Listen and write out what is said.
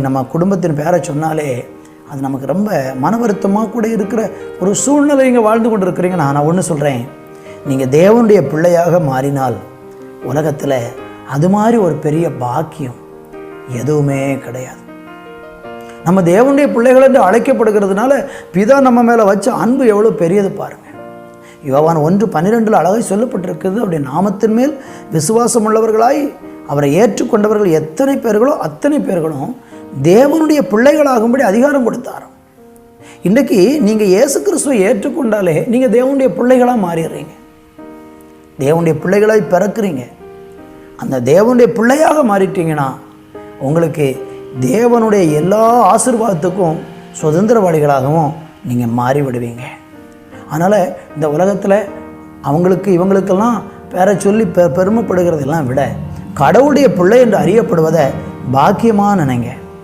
நம்ம குடும்பத்தின் பேரை சொன்னாலே அது நமக்கு ரொம்ப மன வருத்தமாக கூட இருக்கிற ஒரு சூழ்நிலை இங்கே வாழ்ந்து கொண்டு இருக்கிறீங்க நான் நான் ஒன்று சொல்கிறேன் நீங்கள் தேவனுடைய பிள்ளையாக மாறினால் உலகத்தில் அது மாதிரி ஒரு பெரிய பாக்கியம் எதுவுமே கிடையாது. நம்ம தேவனுடைய பிள்ளைகள் என்று அழைக்கப்படுகிறதுனால பிதா நம்ம மேலே வச்ச அன்பு எவ்வளோ பெரியது பாருங்கள் யோவான் ஒன்று பன்னிரெண்டில் அழகாய் சொல்லப்பட்டிருக்கிறது. அவருடைய நாமத்தின் மேல் விசுவாசம் உள்ளவர்களாய் அவரை ஏற்றுக்கொண்டவர்கள் எத்தனை பேர்களோ அத்தனை பேர்களும் தேவனுடைய பிள்ளைகளாகும்படி அதிகாரம் கொடுத்தார் இன்றைக்கி நீங்கள் இயேசு கிறிஸ்துவை ஏற்றுக்கொண்டாலே நீங்கள் தேவனுடைய பிள்ளைகளாக மாறிடுறீங்க. தேவனுடைய பிள்ளைகளாய் பிறக்கிறீங்க. அந்த தேவனுடைய பிள்ளையாக மாறிட்டீங்கன்னா உங்களுக்கு தேவனுடைய எல்லா ஆசிர்வாதத்துக்கும் சுதந்திரவாளிகளாகவும் நீங்கள் மாறி விடுவீங்க அதனால் இந்த உலகத்தில் அவங்களுக்கு இவங்களுக்கெல்லாம் பேரை சொல்லி பெ பெருமைப்படுகிறதெல்லாம் விட கடவுளுடைய பிள்ளை என்று அறியப்படுவதை பாக்கியமாக நினைங்க.